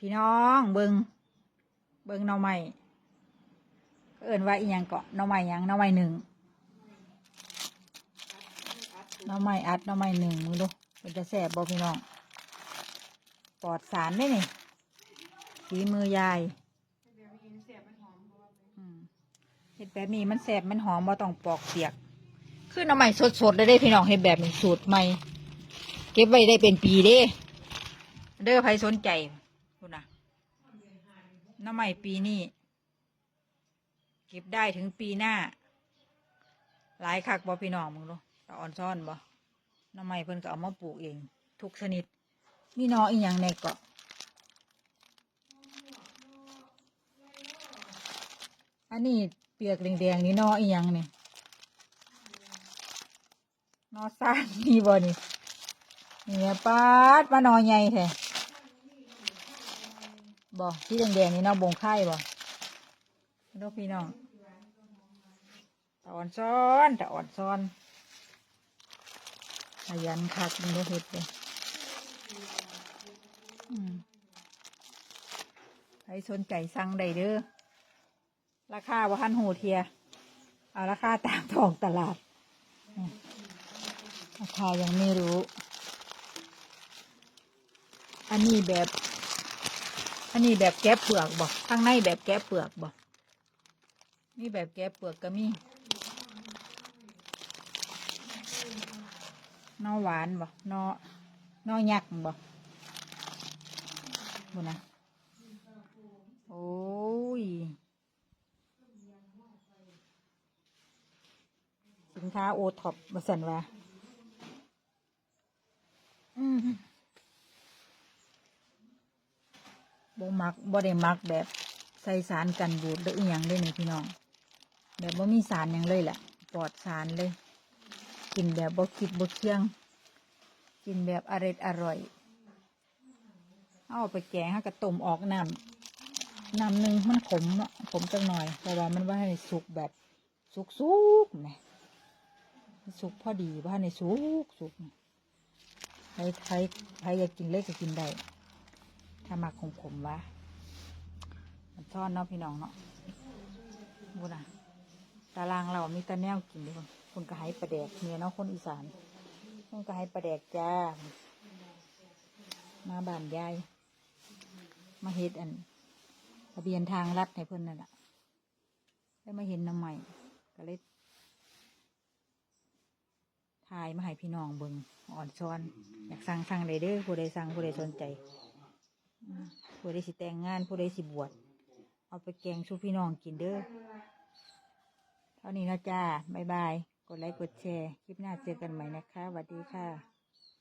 พี่น้องเบิงเบิงหน่อไม้เอิ้นว่าอีหยังเกาะหน่อไม้หยังหน่อไม้หนึ่งหน่อไม้อัดหน่อไม้หนึ่งมึงดูมันจะแสบบ่พี่น้องปลอดสารได้นี่ฝีมือยายเห็ดแบบนี้มันแสบมันหอมบ่ต้องปอกเปียกคือหน่อไม้สดๆเลยได้พี่น้องเห็ดแบบนี้สูตรใหม่ เก็บไว้ได้เป็นปีเด้ เด้อใครสนใจ คุณนะน้ำใหม่ปีนี้ เก็บได้ถึงปีหน้า หลายคักบ่พี่น้องมึงดูตาอ่อนซ่อนบ่น้ำใหม่เพิ่นก็เอามาปลูกเอง ทุกชนิด มีนออีหยังในเกาะอันนี้เปียกแดงๆนี่นออีหยังนี่นอซ่านนี่บ่นี่นี่แหละปาดมาหนอใหญ่แท้ บ่ที่แดงๆนี่เนาะบงไข่บ่ลูกพี่น้องตะอ่อนซ้อนตะอ่อนซ้อนขยันคักมันได้เห็ดเลยใครสนใจสั่งได้เด้อ ราคาว่าหันหูเทีย เอาราคาตามท้องตลาด ราคายังไม่รู้ อันนี้แบบ อันนี้แบบแก้เปลือกบอกข้างในแบบแก้เปลือกบอกนี่แบบแก้เปลือกก็มีนอหวานบอกนอนอยักษ์บอกบุนะโอ้ยสินค้าโอท็อปมาสั่นว่าอืม บ่มักบ่ได้มักแบบใส่สารกันบูดหรืออีหยังเลยนี่พี่น้อง แบบบ่มีสารหยังเลยแหละปลอดสารเลย กินแบบบ่คิดบ่เคียง กินแบบอร่อยอร่อยเอาไปแกงให้กระต้มออกน้ำน้ำหนึ่งมันขมเนาะขมจังหน่อยเพราะว่ามันว่าให้สุกแบบสุกสุกๆแหมสุกพอดีว่าให้สุกสุกใครใครใครอยากกินเล็กก็กินได้ มักขมขมวะมันซ่อนเนาะพี่น้องเนาะบุนะตารางเรามีตะแนวกินเดียวคนก็ให้ประแดกเมียเนาะคนอีสานคนก็ให้ประแดกจ้า มาบ้านยาย มาเฮ็ดอันทะเบียนทางลัดให้เพิ่นนั่นแหละได้มาเห็นน้ำใหม่ก็เลยถ่ายมาให้พี่น้องเบิงอ่อนซ้อน อยากสั่งสั่งได้เด้อผู้ใดสั่งผู้ใดสนใจ ผู้ใดสิแต่งงานผู้ใดสิบวชเอาไปแกงชูพี่น้องกินเด้อเท่านี้นะจ้าบ๊ายบาย กดไลค์กดแชร์ คลิปหน้าเจอกันใหม่นะคะสวัสดีค่ะ